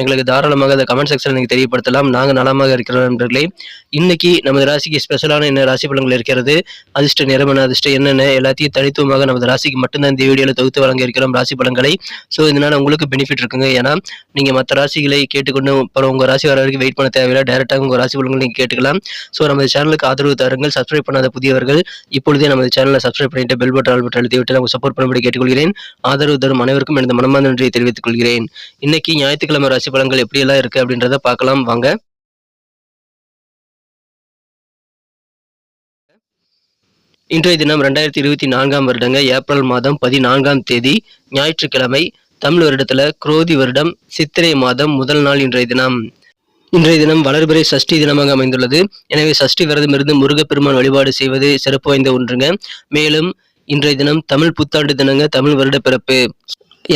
எங்களுக்கு தாராளமாக அந்த கமெண்ட் செக்ஷன் நீங்கள் தெரியப்படுத்தலாம். நாங்கள் நலமாக இருக்கிறோம் நண்பர்களே. இன்னைக்கு நமது ராசிக்கு ஸ்பெஷலான என்ன ராசி பலன்கள் இருக்கிறது? அதிர்ஷ்ட நிறமன அதிர்ஷ்டம் என்னென்ன? எல்லாத்தையும் தனித்துவமாக நமது ராசிக்கு மட்டும்தான் இந்த வீடியோவில் தொகுத்து வழங்க இருக்கிறோம் ராசி பலன்களை. ஸோ இதனால உங்களுக்கு பெனிஃபிட் இருக்குங்க. ஏன்னா நீங்கள் மற்ற ராசிகளை கேட்டுக்கொண்டு அப்புறம் உங்கள் ராசி வர வரைக்கும் வெயிட் பண்ண தேவையில்லை. டேரெக்டாக உங்கள் ராசி பலன்கள் நீங்கள் கேட்டுக்கலாம். ஸோ நமது சேனலுக்கு ஆதரவு தாருங்கள். சப்ஸ்கிரைப் பண்ணாத புதியவர்கள் இப்பொழுதே நமது சேனலை சப்ஸ்கிரைப் பண்ணிட்டு பெல் பட்டன் ஆல் பட்டன் அழுத்தி விட்டு நமக்கு சப்போர்ட் பண்ணும்படி கேட்டுக்கொள்கிறேன். ஆதரவு தரும் அனைவருக்கும் எனது மனமார்ந்த நன்றியை தெரிவித்துக் கொள்கிறேன் இன்னைக்கு ஞாயிற்றுக்கிழமை ராசி பலன்கள் எப்படியெல்லாம் இருக்கு அப்படின்றத பார்க்கலாம். வாங்க. இன்றைய தினம் ரெண்டாயிரத்தி இருபத்தி நான்காம் வருடங்க ஏப்ரல் மாதம் பதினான்காம் தேதி ஞாயிற்றுக்கிழமை தமிழ் வருடத்துல குரோதி வருடம் சித்திரை மாதம் முதல் நாள் இன்றைய தினம். இன்றைய தினம் வளர்பிறை சஷ்டி தினமாக அமைந்துள்ளது. எனவே சஷ்டி விரதம் இருந்து முருகப்பெருமான் வழிபாடு செய்வது சிறப்பு வாய்ந்த ஒன்றுங்க. மேலும் இன்றைய தினம் தமிழ் புத்தாண்டு தினங்க தமிழ் வருட பிறப்பு.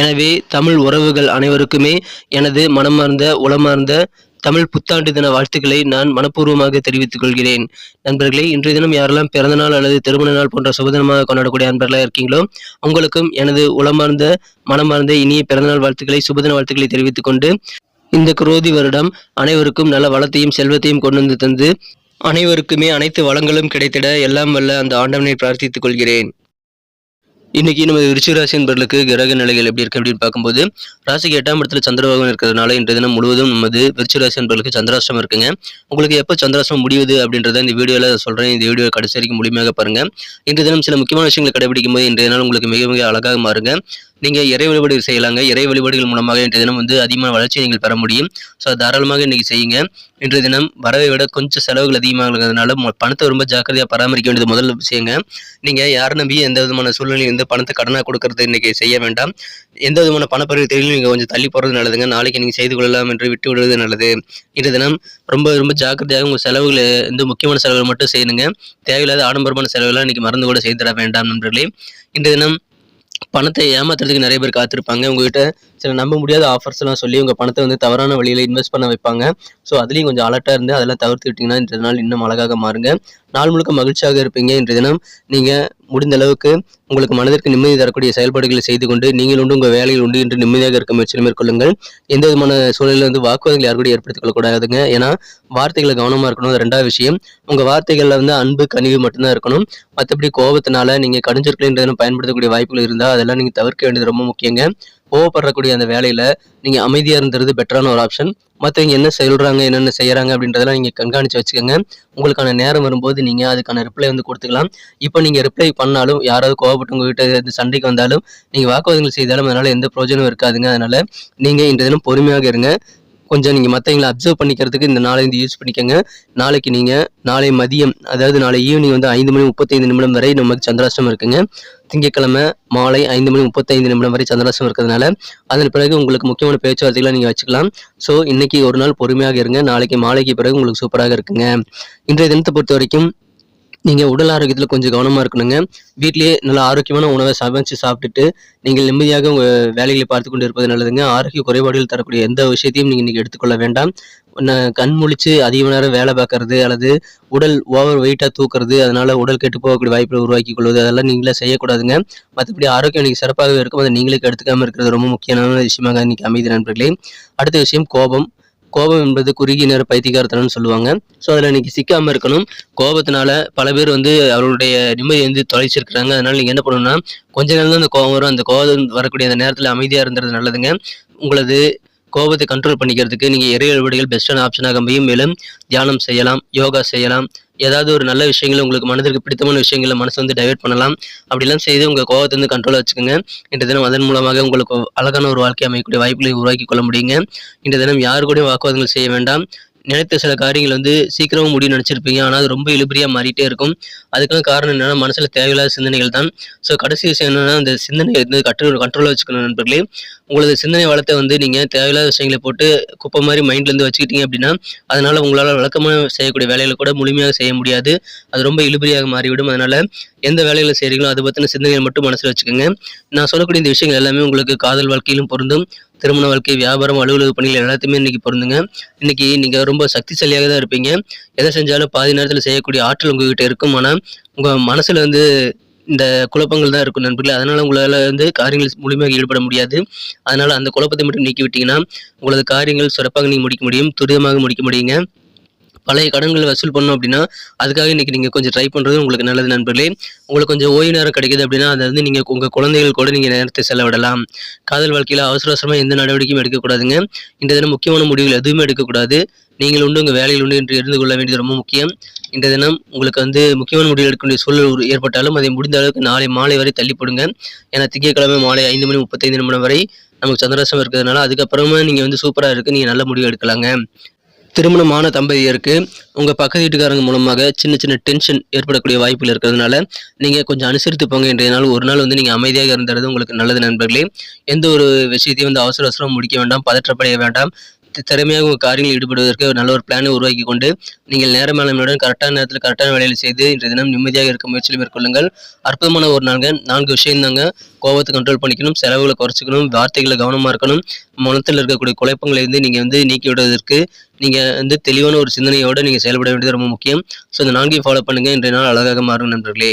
எனவே தமிழ் உறவுகள் அனைவருக்குமே எனது மனமார்ந்த உளமார்ந்த தமிழ் புத்தாண்டு தின வாழ்த்துக்களை நான் மனப்பூர்வமாக தெரிவித்துக் கொள்கிறேன். நண்பர்களே இன்றைய தினம் யாரெல்லாம் பிறந்தநாள் அல்லது திருமண நாள் போன்ற சுபதினமாக கொண்டாடக்கூடிய நண்பர்களாக இருக்கீங்களோ உங்களுக்கும் எனது உளமார்ந்த மனமார்ந்த இனிய பிறந்தநாள் வாழ்த்துக்களை சுபதின வாழ்த்துக்களை தெரிவித்துக் கொண்டு இந்த குரோதி வருடம் அனைவருக்கும் நல்ல வளத்தையும் செல்வத்தையும் கொண்டு வந்து தந்து அனைவருக்குமே அனைத்து வளங்களும் கிடைத்திட எல்லாம் வல்ல அந்த ஆண்டவனை பிரார்த்தித்துக் கொள்கிறேன். இன்னைக்கு நம்ம விருச்சிக ராசி கிரக நிலைகள் எப்படி இருக்கு அப்படின்னு பார்க்கும்போது ராசிக்கு எட்டாம் இடத்துல சந்திரபாகம் இருக்கிறதுனால இன்றைய தினம் முழுவதும் நமது விருச்சிக ராசி என்பவர்களுக்கு இருக்குங்க. உங்களுக்கு எப்போ சந்திராஷ்டிரம் முடியுது அப்படின்றத இந்த வீடியோவில் சொல்கிறேன் இந்த வீடியோ கடைசி வரைக்கும் முழுமையாக பாருங்க. இன்றைய தினம் சில முக்கியமான விஷயங்களை கடைபிடிக்கும் போது இன்றைய நாள் உங்களுக்கு மிக மிக அழகாக மாறுங்க. நீங்கள் இறை வழிபாடு செய்யலாங்க. இறை வழிபாடுகள் மூலமாக இன்றைய தினம் வந்து அதிகமான வளர்ச்சியை நீங்கள் பெற முடியும். ஸோ தாராளமாக இன்றைக்கி செய்யுங்க. இன்றைய தினம் வரவை விட கொஞ்சம் செலவுகள் அதிகமாக இருக்கிறதுனால பணத்தை ரொம்ப ஜாக்கிரதையாக பராமரிக்க வேண்டியது முதல் விஷயங்க. நீங்கள் யாரை நம்பி எந்த விதமான சூழ்நிலையில் வந்து பணத்தை கடனாக கொடுக்கறது இன்றைக்கி செய்ய வேண்டாம். எந்த விதமான பணப்பரிவர்த்தனையும் நீங்கள் கொஞ்சம் தள்ளி போகிறது நல்லதுங்க. நாளைக்கு நீங்கள் செய்து கொள்ளலாம் என்று விட்டு விடுவது நல்லது. இன்றைய தினம் ரொம்ப ரொம்ப ஜாக்கிரதையாக உங்கள் செலவுகளை வந்து முக்கியமான செலவுகள் மட்டும் செய்யணுங்க. தேவையில்லாத ஆடம்பரமான செலவுலாம் இன்றைக்கி மறந்து கூட செய்து தர வேண்டாம் நண்பர்களே. இன்றைய தினம் பணத்தை ஏமாத்துறதுக்கு நிறைய பேர் காத்திருப்பாங்க. உங்ககிட்ட சில நம்ப முடியாத ஆஃபர்ஸ் எல்லாம் சொல்லி உங்க பணத்தை வந்து தவறான வழியில இன்வெஸ்ட் பண்ண வைப்பாங்க. ஸோ அதுலயும் கொஞ்சம் அலர்ட்டா இருந்து அதெல்லாம் தவிர்த்துக்கிட்டீங்கன்னா இந்த நாள் இன்னும் அழகாக மாறுங்க. நாள் முழுக்க மகிழ்ச்சியாக இருப்பீங்க. இன்று தினம் நீங்கள் முடிந்த அளவுக்கு உங்களுக்கு மனதிற்கு நிம்மதி தரக்கூடிய செயல்பாடுகளை செய்து கொண்டு நீங்கள் உண்டு உங்கள் வேலையில் உண்டு என்று நிம்மதியாக இருக்க முயற்சியில் மேற்கொள்ளுங்கள். எந்த விதமான சூழலில் வந்து வாக்குவாதங்கள் யார் கூட ஏற்படுத்திக் கொள்ளக்கூடாதுங்க. ஏன்னா வார்த்தைகளை கவனமாக இருக்கணும். அது ரெண்டாவது விஷயம். உங்கள் வார்த்தைகள்ல வந்து அன்பு கனிவு மட்டும்தான் இருக்கணும். மற்றபடி கோபத்தினால நீங்கள் கடுஞ்சொற்கள் பயன்படுத்தக்கூடிய வாய்ப்புகள் இருந்தால் அதெல்லாம் நீங்கள் தவிர்க்க வேண்டியது ரொம்ப முக்கியங்க. கோவப்படக்கூடிய அந்த வேலையில் நீங்கள் அமைதியாக இருந்துறது பெட்டரான ஒரு ஆப்ஷன் மற்றவங்க என்ன சொல்கிறாங்க என்னென்ன செய்கிறாங்க அப்படின்றதெல்லாம் நீங்கள் கண்காணித்து வச்சுக்கோங்க. உங்களுக்கான நேரம் வரும்போது நீங்கள் அதுக்கான ரிப்ளை வந்து கொடுத்துக்கலாம். இப்போ நீங்கள் ரிப்ளை பண்ணாலும் யாராவது கோவப்பட்டு உங்ககிட்ட சண்டைக்கு வந்தாலும் நீங்கள் வாக்குவாதங்கள் செய்தாலும் அதனால் எந்த பிரயோஜனம் இருக்காதுங்க. அதனால் நீங்கள் இன்றைய தினம் பொறுமையாக இருங்க. கொஞ்சம் நீங்கள் மற்றவங்களை அப்சர்வ் பண்ணிக்கிறதுக்கு இந்த நாளை வந்து யூஸ் பண்ணிக்கோங்க. நாளைக்கு நீங்கள் நாளை மதியம் அதாவது நாளை ஈவினிங் வந்து ஐந்து மணி முப்பத்தைந்து நிமிடம் வரை நமக்கு சந்திராஷ்டம் இருக்குங்க. திங்கட்கிழமை மாலை ஐந்து மணி முப்பத்தைந்து நிமிடம் வரை சந்திராசம் இருக்கிறதுனால அதன் பிறகு உங்களுக்கு முக்கியமான பேச்சுவார்த்தைகளை நீங்கள் வச்சுக்கலாம். ஸோ இன்னைக்கு ஒரு நாள் பொறுமையாக இருங்க. நாளைக்கு மாலைக்கு பிறகு உங்களுக்கு சூப்பராக இருக்குங்க. இன்றைய தினத்தை பொறுத்த வரைக்கும் நீங்கள் உடல் ஆரோக்கியத்தில் கொஞ்சம் கவனமாக இருக்கணுங்க. வீட்டிலேயே நல்ல ஆரோக்கியமான உணவை சமைச்சு சாப்பிட்டுட்டு நீங்கள் நிம்மதியாக உங்கள் வேலைகளை பார்த்து கொண்டு இருப்பது நல்லதுங்க. ஆரோக்கிய குறைபாடுகள் தரக்கூடிய எந்த விஷயத்தையும் நீங்கள் இன்றைக்கி எடுத்துக்கொள்ள வேண்டாம். கண் முழிச்சு அதிக நேரம் வேலை பார்க்கறது அல்லது உடல் ஓவர் வெயிட்டாக தூக்குறது அதனால் உடல் கெட்டு போகக்கூடிய வாய்ப்பை உருவாக்கி கொள்வது அதெல்லாம் நீங்களே செய்யக்கூடாதுங்க. மற்றபடி ஆரோக்கியம் இன்னைக்கு சிறப்பாகவே இருக்கும். அதை நீங்களே எடுத்துக்காமல் இருக்கிறது ரொம்ப முக்கியமான விஷயமாக இன்னைக்கு அமைதி நண்பர்களே. அடுத்த விஷயம் கோபம். கோபம் என்பது குறுகிய நேர பைத்தியகாரத்தனம்னு சொல்லுவாங்க. ஸோ அதில் இன்னைக்கு சிக்காமல் இருக்கணும். கோபத்தினால பல பேர் வந்து அவர்களுடைய நிம்மதி வந்து தொலைச்சிருக்கிறாங்க. அதனால் நீங்கள் என்ன பண்ணணும்னா கொஞ்ச நேரம் தான் அந்த கோபம் வரும். அந்த கோபம் வரக்கூடிய அந்த நேரத்தில் அமைதியாக இருந்துறது நல்லதுங்க. உங்களது கோபத்தை கண்ட்ரோல் பண்ணிக்கிறதுக்கு நீங்கள் இறை வழிபடிகள் பெஸ்ட்டான ஆப்ஷனாக அமையும். மேலும் தியானம் செய்யலாம் யோகா செய்யலாம். ஏதாவது ஒரு நல்ல விஷயங்களை உங்களுக்கு மனதிற்கு பிடித்தமான விஷயங்களை மனசு வந்து டைவெர்ட் பண்ணலாம். அப்படிலாம் செய்து உங்கள் கோபத்தை வந்து கண்ட்ரோலாக வச்சுக்கோங்க. இன்றைய தினம் அதன் மூலமாக உங்களுக்கு அழகான ஒரு வாழ்க்கை அமையக்கூடிய வாய்ப்புகளை உருவாக்கி கொள்ள முடியுங்க. இன்றைய தினம் யாரு கூட வாக்குவாதங்கள் செய்ய வேண்டாம். நினைத்த சில காரியங்கள் வந்து சீக்கிரமாக முடியும் நினச்சிருப்பீங்க. ஆனால் அது ரொம்ப இழுபறியாக மாறிட்டே இருக்கும். அதுக்கான காரணம் என்னென்னா மனசில் தேவையில்லாத சிந்தனைகள் தான். ஸோ கடைசி விஷயம் என்னென்னா அந்த சிந்தனை வந்து கட்டு கண்ட்ரோலாக வச்சுக்கணும் நண்பர்களே. உங்களது சிந்தனை வளத்தை வந்து நீங்கள் தேவையில்லாத விஷயங்களை போட்டு குப்பை மாதிரி மைண்ட்லேருந்து வச்சுக்கிட்டீங்க அப்படின்னா அதனால் உங்களால் வழக்கமாக செய்யக்கூடிய வேலைகளை கூட முழுமையாக செய்ய முடியாது. அது ரொம்ப இழுபறியாக மாறிவிடும். அதனால் எந்த வேலைகளை செய்கிறீங்களோ அதை பற்றின சிந்தனைகள் மட்டும் மனசில் வச்சுக்கோங்க. நான் சொல்லக்கூடிய இந்த விஷயங்கள் எல்லாமே உங்களுக்கு காதல் வாழ்க்கையிலும் பொருந்தும். திருமண வாழ்க்கை வியாபாரம் அலுவலக பணிகள் எல்லாத்தையுமே இன்னைக்கு பொருந்துங்க. இன்னைக்கு நீங்க ரொம்ப சக்திசாலியாக தான் இருப்பீங்க. எதை செஞ்சாலும் பாதி நேரத்தில் செய்யக்கூடிய ஆற்றல் உங்ககிட்ட இருக்கும். ஆனால் உங்க மனசுல வந்து இந்த குழப்பங்கள் தான் இருக்கும் நண்பர்களே. அதனால் உங்களால் வந்து காரியங்கள் முழுமையாக ஈடுபட முடியாது. அதனால் அந்த குழப்பத்தை மட்டும் நீக்கி விட்டீங்கன்னா உங்களது காரியங்கள் சிறப்பாக நீங்கள் முடிக்க முடியும். துரிதமாக முடிக்க முடியுங்க. பழைய கடன்களை வசூல் பண்ணணும் அப்படின்னா அதுக்காக இன்னைக்கு நீங்கள் கொஞ்சம் ட்ரை பண்ணுறது உங்களுக்கு நல்லது நண்பர்களே. உங்களுக்கு கொஞ்சம் ஓய்வு நேரம் கிடைக்குது அப்படின்னா அதை வந்து நீங்கள் உங்கள் குழந்தைகள் கூட நீங்கள் நேரத்தை செலவிடலாம். காதல் வாழ்க்கையில் அவசர அவசரமாக எந்த நடவடிக்கையும் எடுக்கக்கூடாதுங்க. இந்த தினம் முக்கியமான முடிவுகள் எதுவுமே எடுக்கக்கூடாது. நீங்கள் உண்டு உங்கள் வேலையில் உண்டு என்று இருந்து கொள்ள வேண்டியது ரொம்ப முக்கியம். இந்த தினம் உங்களுக்கு வந்து முக்கியமான முடிவு எடுக்க வேண்டிய சூழல் உரு- ஏற்பட்டாலும் அதை முடிந்த அளவுக்கு நாளை மாலை வரை தள்ளிப்படுங்க ஏன்னா திங்கட்கிழமை மாலை ஐந்து மணி முப்பத்தைந்து நிமிடம் வரை நமக்கு சந்திராசம் இருக்கிறதுனால அதுக்கப்புறமா நீங்கள் வந்து சூப்பராக இருக்குது நீங்கள் நல்ல முடிவு எடுக்கலாங்க. திருமணமான தம்பதியருக்கு உங்கள் பக்கத்து வீட்டுக்காரங்க மூலமாக சின்ன சின்ன டென்ஷன் ஏற்படக்கூடிய வாய்ப்புகள் இருக்கிறதுனால நீங்கள் கொஞ்சம் அனுசரித்து போங்க இன்றைய நாள். ஒரு நாள் வந்து நீங்கள் அமைதியாக இருந்தது உங்களுக்கு நல்லது நண்பர்களே. எந்த ஒரு விஷயத்தையும் வந்து அவசர அவசரம் முடிக்க வேண்டாம் பதற்றப்படைய வேண்டாம். திறமையாக உங்கள் காரியங்களில் ஈடுபடுவதற்கு ஒரு நல்ல ஒரு பிளானை உருவாக்கி கொண்டு நீங்கள் நேர மேலாண்மையுடன் கரெக்டான நேரத்தில் கரெக்டான வேலையில் செய்து இன்றைய தினம் நிம்மதியாக இருக்க முயற்சியில் மேற்கொள்ளுங்கள். அற்புதமான ஒரு நான்கு நான்கு விஷயம் தாங்க கோபத்தை கண்ட்ரோல் பண்ணிக்கணும். செலவுகளை குறைச்சிக்கணும். வார்த்தைகளை கவனமாக இருக்கணும். மனத்தில் இருக்கக்கூடிய குழப்பங்களை வந்து நீங்கள் வந்து நீக்கி விடுவதற்கு நீங்கள் வந்து தெளிவான ஒரு சிந்தனையோடு நீங்கள் செயல்பட வேண்டியது ரொம்ப முக்கியம். ஸோ இந்த நான்கையும் ஃபாலோ பண்ணுங்கள் இன்றைய நாள் அழகாக மாறும் நண்பர்களே.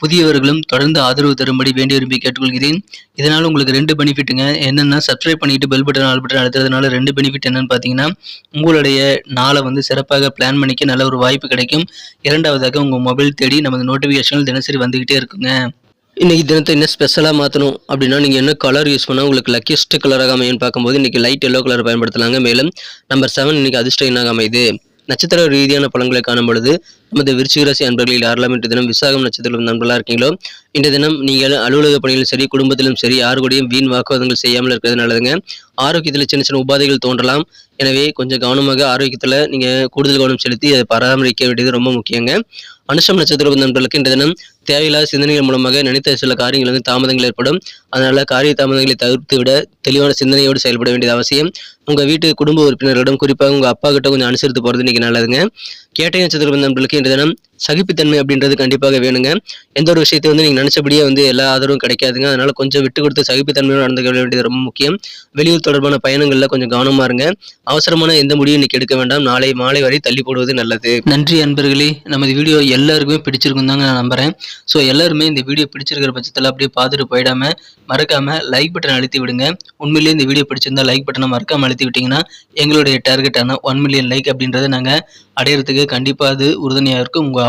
புதியவர்களும் தொடர்ந்து ஆதரவு தரும்படி வேண்டி விரும்பி கேட்டுக்கொள்கிறேன். இதனால் உங்களுக்கு ரெண்டு பெனிஃபிட்டுங்க. என்னென்னா சப்ஸ்கிரைப் பண்ணிட்டு பெல் பட்டன் ஆல் பட்டன் அழுத்துறதுனால ரெண்டு பெனிஃபிட் என்னன்னு பார்த்தீங்கன்னா உங்களுடைய நாளை வந்து சிறப்பாக பிளான் பண்ணிக்க நல்ல ஒரு வாய்ப்பு கிடைக்கும். இரண்டாவதாக உங்கள் மொபைல் தேடி நமது நோட்டிஃபிகேஷன்கள் தினசரி வந்துக்கிட்டே இருக்குங்க. இன்றைக்கி தினத்தை என்ன ஸ்பெஷலாக மாற்றணும் அப்படின்னா நீங்கள் என்ன கலர் யூஸ் பண்ணால் உங்களுக்கு லக்கியஸ்ட் கலராக அமையும்னு பார்க்கும்போது இன்றைக்கி லைட் எல்லோ கலர் பயன்படுத்தலாங்க. மேலும் நம்பர் செவன் இன்றைக்கி அதிர்ஷ்டம் என்னாக அமையுது. நட்சத்திர ரீதியான பலன்களை காணும் பொழுது நமது விருச்சிக ராசி அன்பர்களில் யாரெல்லாம் இன்று தினம் விசாகம் நட்சத்திரம் நண்பர்களாக இருக்கீங்களோ இந்த தினம் நீங்கள் அலுவலக பணியிலும் சரி குடும்பத்திலும் சரி யாரு கூடயும் வீண் வாக்குவாதங்கள் செய்யாமல் இருக்கிறது நல்லதுங்க. ஆரோக்கியத்தில் சின்ன சின்ன உபாதைகள் தோன்றலாம். எனவே கொஞ்சம் கவனமாக ஆரோக்கியத்தில் நீங்கள் கூடுதல் கவனம் செலுத்தி அதை பராமரிக்க வேண்டியது ரொம்ப முக்கியங்க. அனுஷம் நட்சத்திர நண்பர்களுக்கு இன்றைய தினம் தேவையில்லாத சிந்தனைகள் மூலமாக நினைத்த சில காரியங்கள் வந்து தாமதங்கள் ஏற்படும். அதனால காரிய தாமதங்களை தவிர்த்து விட தெளிவான சிந்தனையோடு செயல்பட வேண்டியது அவசியம். உங்க வீட்டு குடும்ப உறுப்பினர்களிடம் குறிப்பாக உங்க அப்பா கிட்ட கொஞ்சம் அனுசரித்து போறது இன்னைக்கு நல்லதுங்க. கேட்டை நட்சத்திர நண்பர்களுக்கு இன்றைய தினம் சகிப்புத்தன்மை அப்படின்றது கண்டிப்பாக வேணுங்க. எந்த ஒரு விஷயத்தை வந்து நீங்கள் நினச்சபடியே வந்து எல்லா ஆதரவும் கிடைக்காதுங்க. அதனால கொஞ்சம் விட்டு கொடுத்து சகிப்புத்தன்மையோடு நடந்துக்க வேண்டியது ரொம்ப முக்கியம். வெளியூர் தொடர்பான பயணங்களில் கொஞ்சம் கவனமா இருங்க. அவசரமான எந்த முடிவும் இன்னைக்கு எடுக்க வேண்டாம். நாளை மாலை வரை தள்ளி போடுவது நல்லது. நன்றி அன்பர்களே. நமது வீடியோ எல்லாருக்குமே பிடிச்சிருக்கும் தாங்க நான் நம்புறேன். ஸோ எல்லாருமே இந்த வீடியோ பிடிச்சிருக்கிற பட்சத்தில் அப்படியே பார்த்துட்டு போயிடாம மறக்காம லைக் பட்டன் அழுத்தி விடுங்க. உண்மையிலேயே இந்த வீடியோ பிடிச்சிருந்தா லைக் பட்டனை மறக்காமல் அழுத்தி விட்டீங்கன்னா எங்களுடைய டார்கெட்டான ஒன் மில்லியன் லைக் அப்படின்றத நாங்கள் அடையிறதுக்கு கண்டிப்பாக அது உறுதுணையாக இருக்கும். உங்கள்